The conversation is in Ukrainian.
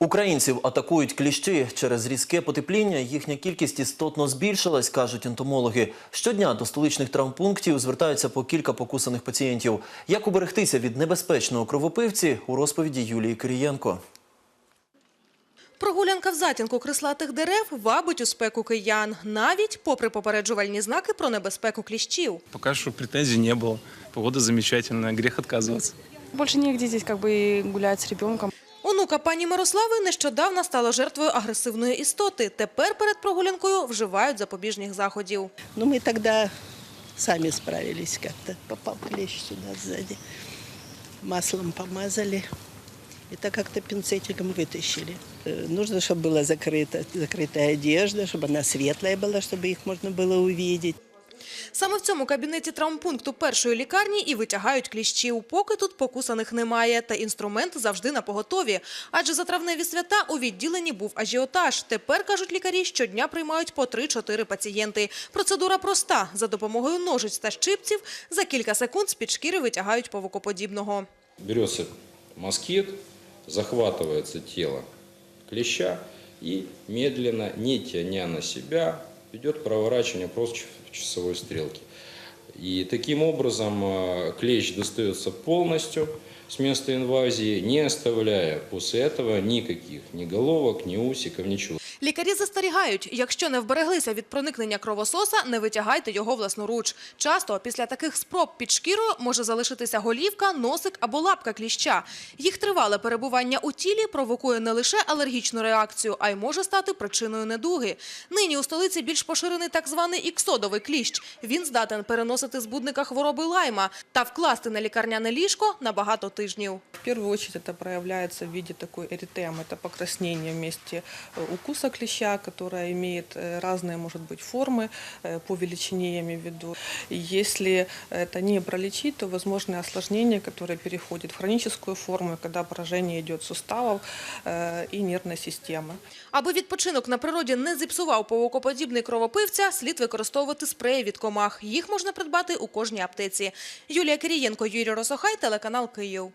Українців атакують кліщі через різке потепління. Їхня кількість істотно збільшилась, кажуть ентомологи. Щодня до столичних травмпунктів звертаються по кілька покусаних пацієнтів. Як уберегтися від небезпечного кровопивці у розповіді Юлії Кирієнко. Прогулянка в затінку крислатих дерев вабить у спеку киян, навіть попри попереджувальні знаки про небезпеку кліщів. Пока что претензий не было. Погода замечательная, грех отказываться. Больше негде здесь как бы и гулять с ребенком. Онука пані Мирослави нещодавно стала жертвою агресивної істоти. Тепер перед прогулянкою вживають запобіжних заходів. Но мы тогда сами справились как-то. Попал клещ сюда сзади. Маслом помазали. И так как-то пинцетиком вытащили. Э, Нужно, чтобы была закрыта, закрытая одежда, чтобы она светлая была, чтобы их можно было увидеть. Саме в цьому кабінеті травмпункту першої лікарні і витягають кліщів. Поки тут покусаних немає, та інструмент завжди на поготові. Адже за травневі свята у відділенні був ажіотаж. Тепер, кажуть лікарі, щодня приймають по 3-4 пацієнти. Процедура проста. За допомогою ножиць та щипців за кілька секунд з-під шкіри витягають павукоподібного. Берется москит, захватывается тело клеща и медленно, не тяня на себя, идет проворачивание просто часовой стрелки. И таким образом э, клещ достается полностью с места инвазии, не оставляя после этого никаких ни головок, ни усиков, ничего. Лікарі застерігають, якщо не вбереглися від проникнення кровососа, не витягайте його власноруч. Часто після таких спроб під шкірою може залишитися голівка, носик або лапка кліща. Їх тривале перебування у тілі провокує не лише алергічну реакцію, а й може стати причиною недуги. Нині у столиці більш поширений так званий іксодовий кліщ. Він здатен переносити збудника хвороби лайма та вкласти на лікарняне ліжко на багато тижнів. В первую очередь это проявляется в виде такой эритемы, это покраснение в месте э, укуса клеща, которая имеет э, разные, может быть, формы э, по величине, я имею в виду. И Если это не пролечить, то возможны осложнения, которые переходят в хроническую форму, когда поражение идет суставов э, и нервной системы. Аби відпочинок на природі не зіпсував павукоподібний кровопивця, слід використовувати спреї від комах. Їх можна придбати у кожній аптеці. Юлія Кирієнко, Юрій Росохай, телеканал Київ.